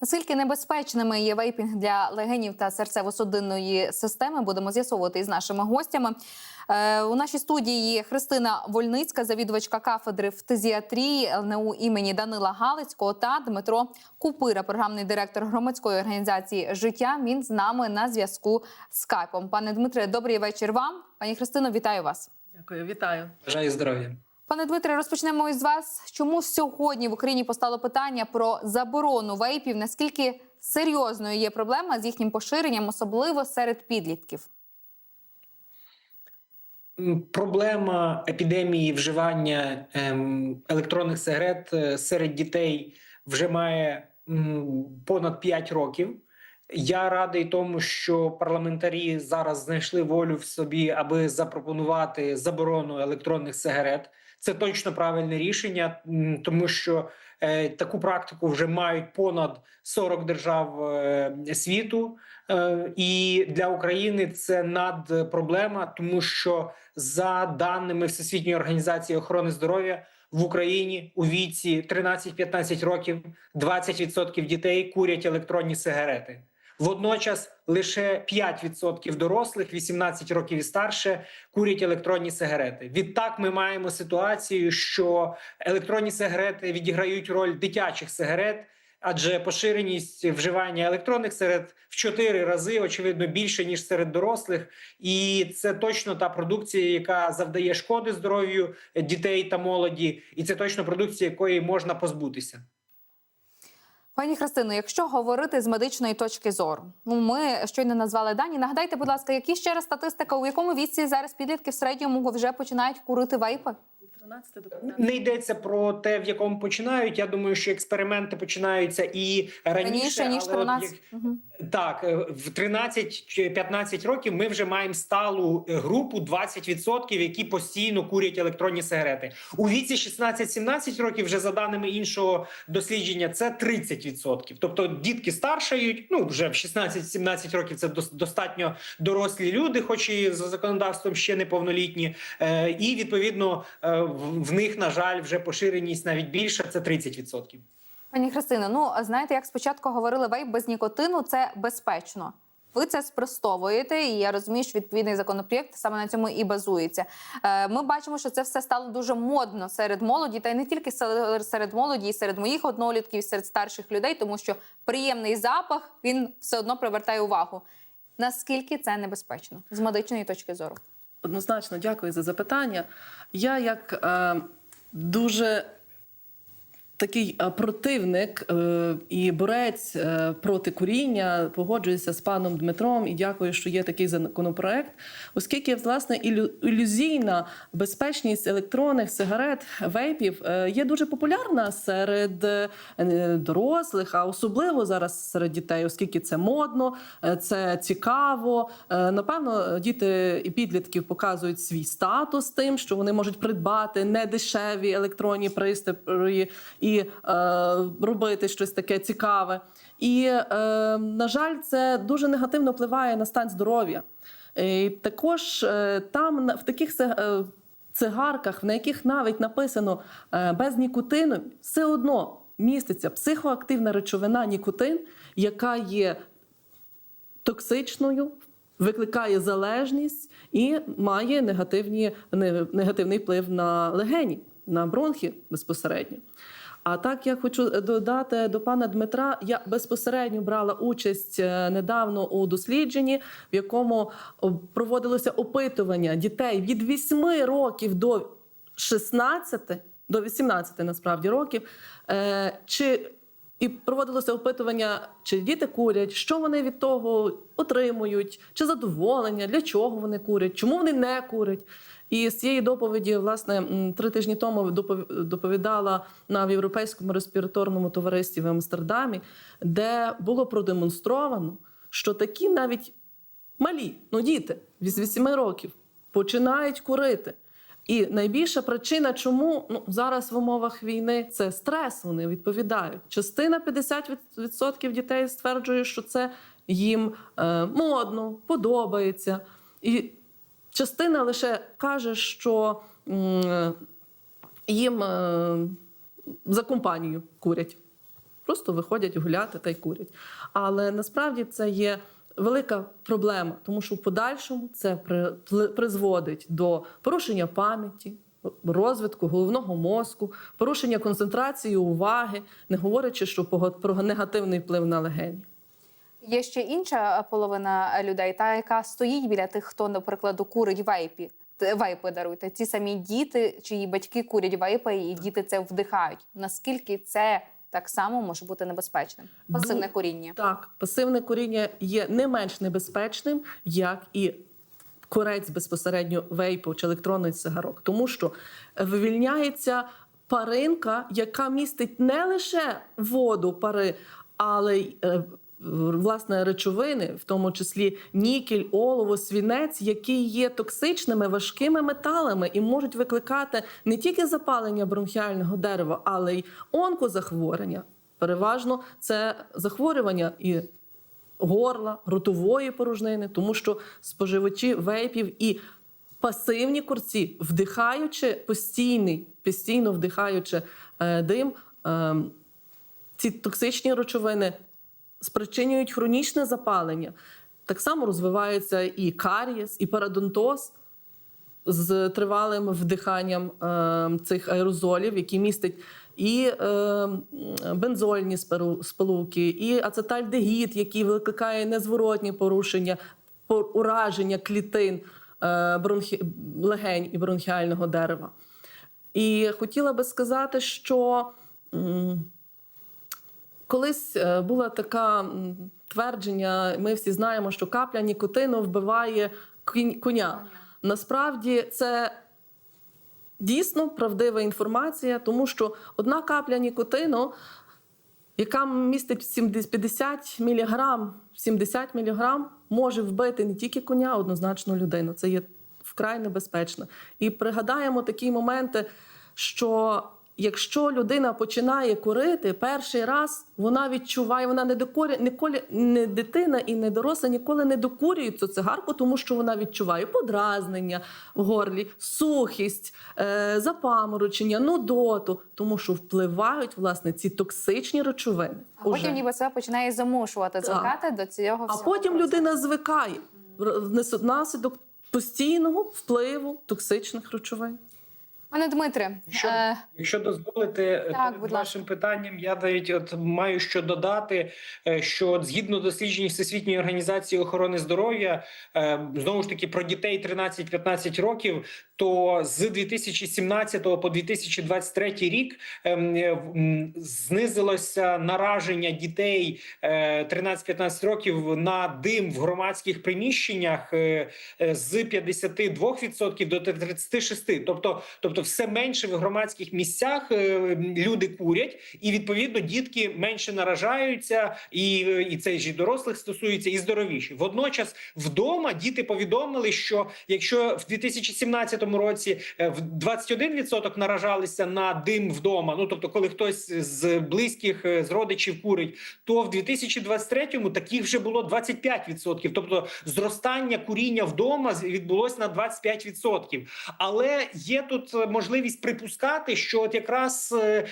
Наскільки небезпечними є вейпінг для легенів та серцево-судинної системи, будемо з'ясовувати із нашими гостями. Е, у нашій студії є Христина Вольницька, завідувачка кафедри фтизіатрії ЛНУ імені Данила Галицького та Дмитро Купира, програмний директор громадської організації Життя. Він з нами на зв'язку з скайпом. Пане Дмитре, добрий вечір вам. Пані Христино, вітаю вас. Дякую, вітаю. Бажаю здоров'я. Пане Дмитре, розпочнемо із вас. Чому сьогодні в Україні постало питання про заборону вейпів? Наскільки серйозною є проблема з їхнім поширенням, особливо серед підлітків? Проблема епідемії вживання ем, електронних сигарет е, серед дітей вже має понад 5 років. Я радий тому, що парламентарі зараз знайшли волю в собі, аби запропонувати заборону електронних сигарет. Це точно правильне рішення, тому що е, таку практику вже мають понад 40 держав е, світу. Е, І для України це надпроблема, тому що за даними Всесвітньої організації охорони здоров'я в Україні у віці 13-15 років 20% дітей курять електронні сигарети. Водночас лише 5% дорослих, 18 років і старше, курять електронні сигарети. Відтак, ми маємо ситуацію, що електронні сигарети відіграють роль дитячих сигарет, адже поширеність вживання електронних сигарет в 4 рази очевидно більше ніж серед дорослих, і це точно та продукція, яка завдає шкоди здоров'ю дітей та молоді, і це точно продукція, якої можна позбутися. Пані Христино, якщо говорити з медичної точки зору, ну ми щойно назвали дані. Нагадайте, будь ласка, які ще раз статистика, у якому віці зараз підлітки в середньому вже починають курити вейпи? 13 до Не йдеться про те, в якому починають. Я думаю, що експерименти починаються і раніше, Раніше ніж але от 13. як- Мгм. Так, е, в 13 чи 15 років ми вже маємо сталу е, групу 20%, які постійно курять електронні сигарети. У віці 16-17 років, вже за даними іншого дослідження, це 30%. Тобто дітки старшають, ну вже в 16-17 років це дос- достатньо дорослі люди, хоч і за законодавством ще неповнолітні. Е, І відповідно в них, на жаль, вже поширеність навіть більша це 30%. Пані Христино, ну знаєте, як спочатку говорили, вейп без нікотину це безпечно. Ви це спростовуєте, і я розумію, що відповідний законопроєкт саме на цьому і базується. Е, Ми бачимо, що це все стало дуже модно серед молоді, та й не тільки серед молоді, і серед моїх однолітків, і серед старших людей, тому що приємний запах він все одно привертає увагу. Наскільки це небезпечно з медичної точки зору? Однозначно, дякую за запитання. Я як е, дуже такий е, противник е, і борець е, проти куріння погоджуюся з паном Дмитром і дякую, що є такий законопроект, оскільки власне ілю- ілюзійна безпечність електронних сигарет вейпів є дуже популярна серед дорослих, а особливо зараз серед дітей, оскільки це модно, це цікаво. Напевно, діти і підлітки показують свій статус тим, що вони можуть придбати недешеві електронні пристрої і е, робити щось таке цікаве. І, е, на жаль, це дуже негативно впливає на стан здоров'я. І також е, там в таких е, цигарках, на яких навіть написано е, без нікотину, все одно міститься психоактивна речовина нікотин, яка є токсичною, викликає залежність і має негативні, негативний вплив на легені, на бронхи безпосередньо. А так я хочу додати до пана Дмитра. Я безпосередньо брала участь е, недавно у дослідженні, в якому проводилося опитування дітей від 8 років до 16, до 18 насправді років. Е, Чи і проводилося опитування, чи діти курять, що вони від того отримують, чи задоволення, для чого вони курять, чому вони не курять. І з цієї доповіді, власне, три тижні тому доповідала на Європейському респіраторному товаристві в Амстердамі, де було продемонстровано, що такі навіть малі, ну діти від 8 років починають курити. І найбільша причина, чому ну, зараз в умовах війни це стрес. Вони відповідають. Частина 50% дітей стверджує, що це їм е, модно, подобається. І частина лише каже, що м, їм е, за компанію курять. просто виходять гуляти та й курять. Але насправді це є велика проблема, тому що в подальшому це при- призводить до порушення пам'яті. Розвитку головного мозку, порушення концентрації уваги, не говорячи, що про негативний вплив на легені. Є ще інша половина людей, та яка стоїть біля тих, хто, наприклад, курить вейпі. т- Вейпи даруйте. Ті самі діти, чиї батьки курять вейпи, і діти це вдихають. Наскільки це так само може бути небезпечним? Пасивне коріння. Так, пасивне коріння є не менш небезпечним, як і корець безпосередньо вейпу чи електронний цигарок, тому що вивільняється паринка, яка містить не лише воду, пари, але й е, власне речовини, в тому числі нікель, олово, свінець, які є токсичними важкими металами і можуть викликати не тільки запалення бронхіального дерева, але й онкозахворювання. Переважно це захворювання і горла, ротової порожнини, тому що споживачі вейпів і пасивні курці, вдихаючи постійний, постійно вдихаючи е, дим, е, ці токсичні речовини спричинюють хронічне запалення. Так само розвивається і карієс, і парадонтоз з тривалим вдиханням е, цих аерозолів, які містять і е, бензольні сполуки, і ацетальдегід, який викликає незворотні порушення, ураження клітин е, бронхі... легень і бронхіального дерева. І хотіла би сказати, що колись е, було таке м, твердження, ми всі знаємо, що капля нікотину вбиває коня. Насправді це дійсно правдива інформація, тому що одна капля нікотину, яка містить 70 50 мг, 70 мг, може вбити не тільки коня, а однозначно людину. Це є вкрай небезпечно. І пригадаємо такі моменти, що якщо людина починає курити, перший раз вона відчуває, вона не докорі, ніколи не дитина і не доросла ніколи не докурює цю цигарку, тому що вона відчуває подразнення в горлі, сухість, е, запаморочення, нудоту, тому що впливають власне ці токсичні речовини. А уже. потім ніби себе починає замушувати, звикати до цього А потім процесу. людина звикає внаслідок постійного впливу токсичних речовин. Пане Дмитре, Якщо, е, якщо дозволите Так, перед вашим питанням, я навіть от маю що додати, е, що от згідно досліджень Всесвітньої організації охорони здоров'я, е, знову ж таки про дітей 13-15 років, то з 2017 по 2023 рік ем, е, в- знизилося нараження дітей е, 13-15 років на дим в громадських приміщеннях е, е, з 52% до 36%. Тобто, тобто все менше в громадських місцях е, люди курять, і відповідно дітки менше наражаються, і, е, і це ж і дорослих стосується, і здоровіші. Водночас вдома діти повідомили, що якщо в 2017 році е, в 21% наражалися на дим вдома, ну тобто, коли хтось з близьких з родичів курить, то в 2023-му таких вже було 25%. Тобто зростання куріння вдома відбулось на 25%. Але є тут можливість припускати, що от якраз, е,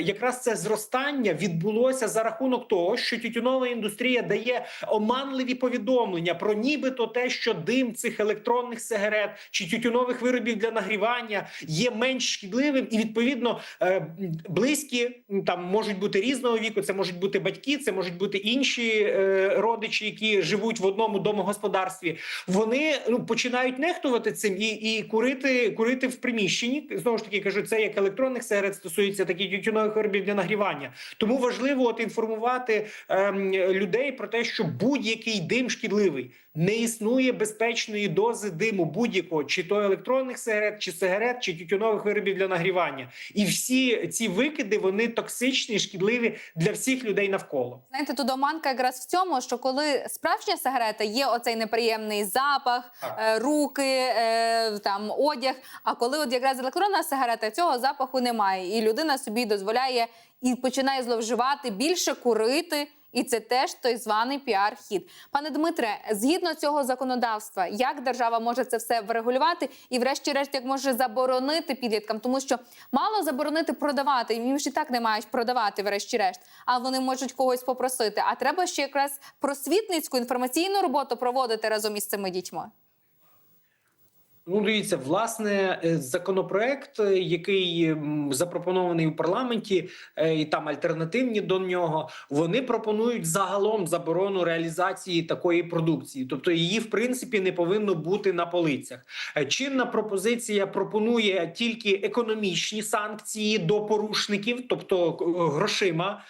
якраз це зростання відбулося за рахунок того, що тютюнова індустрія дає оманливі повідомлення про нібито те, що дим цих електронних сигарет чи тютюнових виробів для нагрівання є менш шкідливим, і відповідно е, близькі там можуть бути різного віку. Це можуть бути батьки, це можуть бути інші е, родичі, які живуть в одному домогосподарстві. Вони ну починають нехтувати цим і, і курити, курити в приміщенні. Знову ж таки кажу, це як електронних сигарет стосується, таких тютюнових виробів для нагрівання. Тому важливо от інформувати ем, людей про те, що будь-який дим шкідливий. Не існує безпечної дози диму будь-якого, чи то електронних сигарет, чи сигарет, чи тютюнових виробів для нагрівання. І всі ці викиди вони токсичні, і шкідливі для всіх людей навколо. знаєте, тут оманка якраз в цьому, що коли справжня сигарета є оцей неприємний запах, Так. е, руки, е, там одяг. А коли от якраз електронна сигарета, цього запаху немає, і людина собі дозволяє і починає зловживати більше курити І це теж той званий піар-хід. Пане Дмитре, згідно цього законодавства, як держава може це все врегулювати і, врешті-решт, як може заборонити підліткам, тому що мало заборонити продавати, їм ж і так не мають продавати, врешті-решт, а вони можуть когось попросити. А треба ще якраз просвітницьку інформаційну роботу проводити разом із цими дітьми. Ну, дивіться, власне, е, законопроект, е, який запропонований у парламенті, е, і там альтернативні до нього, вони пропонують загалом заборону реалізації такої продукції, тобто її в принципі не повинно бути на полицях. Чинна пропозиція пропонує тільки економічні санкції до порушників, тобто грошима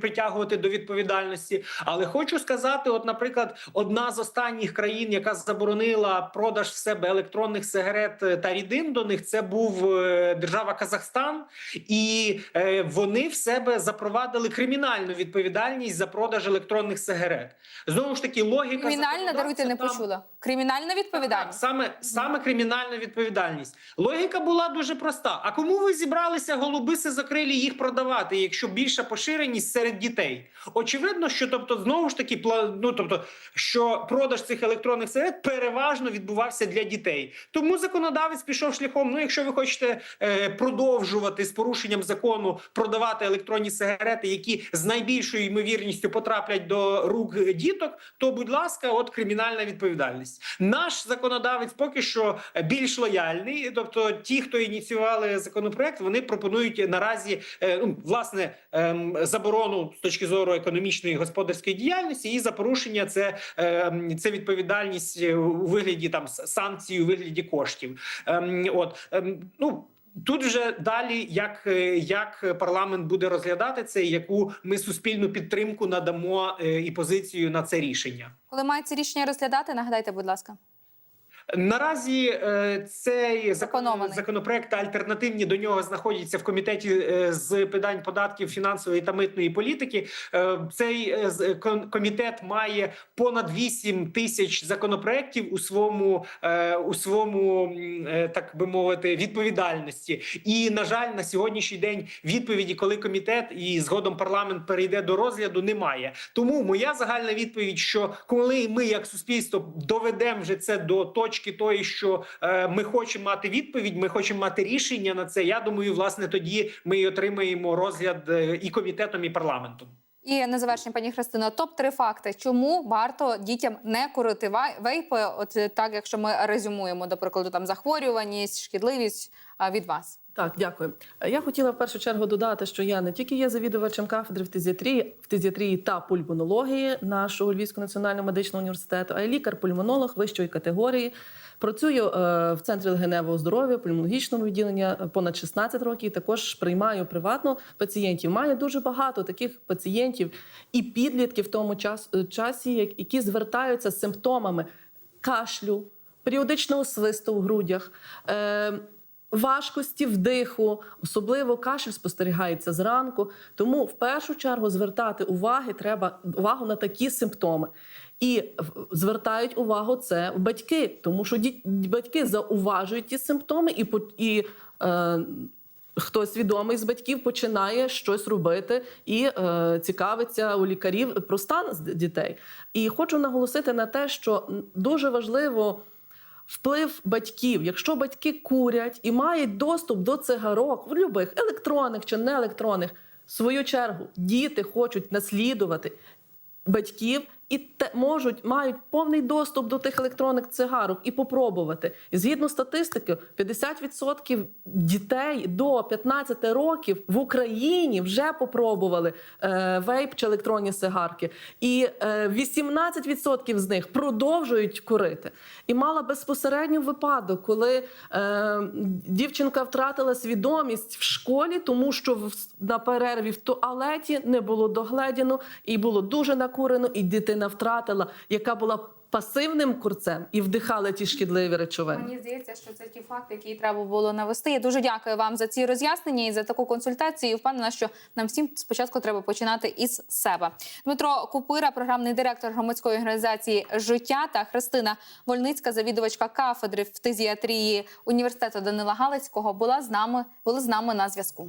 притягувати до відповідальності. Але хочу сказати: от, наприклад, одна з останніх країн, яка заборонила продаж в себе електронних сигарет е, та рідин до них, це був е, держава Казахстан, і е, вони в себе запровадили кримінальну відповідальність за продаж електронних сигарет. Знову ж таки, логіка Кримінальна, даруйте, не там- почула. Кримінальна так, відповідальність. саме, саме кримінальна відповідальність. Логіка була дуже проста. А кому ви зібралися голубиси закрилі їх продавати, якщо більша поширеність серед дітей? Очевидно, що тобто знову ж таки ну, тобто, що продаж цих електронних сигарет переважно відбувався для дітей. Тому законодавець пішов шляхом. Ну, якщо ви хочете е, продовжувати з порушенням закону продавати електронні сигарети, які з найбільшою ймовірністю потраплять до рук діток, то будь ласка, от кримінальна відповідальність. Наш законодавець поки що більш лояльний. Тобто, ті, хто ініціювали законопроект, вони пропонують наразі е, ну, власне ем, заборону з точки зору економічної і господарської діяльності, і за порушення це, ем, це відповідальність е, у вигляді там с- санкцій, у вигляді коштів. Ем, От ем, ну. Тут вже далі, як, е, як парламент буде розглядати це, яку ми суспільну підтримку надамо е, і позицію на це рішення. Коли мається рішення розглядати, нагадайте, будь ласка. Наразі е, цей закон, законопроект та альтернативні до нього знаходяться в комітеті е, з питань податків, фінансової та митної політики. Е, Цей комітет має понад 8 тисяч законопроєктів у своєму у своєму, так би мовити, відповідальності. І на жаль, на сьогоднішній день відповіді, коли комітет і згодом парламент перейде до розгляду, немає. Тому моя загальна відповідь, що коли ми, як суспільство, доведемо вже це до точки тої, що е, ми хочемо мати відповідь, ми хочемо мати рішення на це. Я думаю, власне, тоді ми і отримаємо розгляд е, і комітетом, і парламентом. І на завершення, пані Христина, топ 3 факти, чому варто дітям не курити вейпи, от е, так, якщо ми резюмуємо, до прикладу, там захворюваність, шкідливість від вас. Так, дякую. Е, Я хотіла в першу чергу додати, що я не тільки є завідувачем кафедри фтизіатрії, фтизіатрії та пульмонології нашого Львівського національного медичного університету, а й лікар-пульмонолог вищої категорії. Працюю е, в центрі легеневого здоров'я, пульмонологічному відділенні е, понад 16 років. Також приймаю приватно пацієнтів. Маю дуже багато таких пацієнтів і підлітків в тому час, часі, які звертаються з симптомами кашлю, періодичного свисту в грудях. Важкості вдиху, особливо кашель спостерігається зранку. Тому в першу чергу звертати уваги треба увагу на такі симптоми. І звертають увагу це батьки, тому що батьки зауважують ті симптоми, і, і е, хтось відомий з батьків починає щось робити і е, цікавиться у лікарів про стан дітей. І хочу наголосити на те, що дуже важливо. Вплив батьків, якщо батьки курять і мають доступ до цигарок, в любих електронних чи не електронних, в свою чергу діти хочуть наслідувати батьків і те можуть мають повний доступ до тих електронних цигарок і попробувати. І згідно статистики, 50% дітей до 15 років в Україні вже попробували е, вейп чи електронні сигарки, і е, 18% з них продовжують курити. І мала безпосередньо випадок, коли е, дівчинка втратила свідомість в школі, тому що в, на перерві в туалеті не було догледіно і було дуже накурено, і дитина втратила, яка була пасивним курцем і вдихала ті шкідливі речовини. Мені здається, що це ті факти, які треба було навести. Я дуже дякую вам за ці роз'яснення і за таку консультацію. І Впевнена, що нам всім спочатку треба починати із себе. Дмитро Купира, програмний директор громадської організації Життя та Христина Вольницька, завідувачка кафедри фтизіатрії університету Данила Галицького, була з нами були з нами на зв'язку.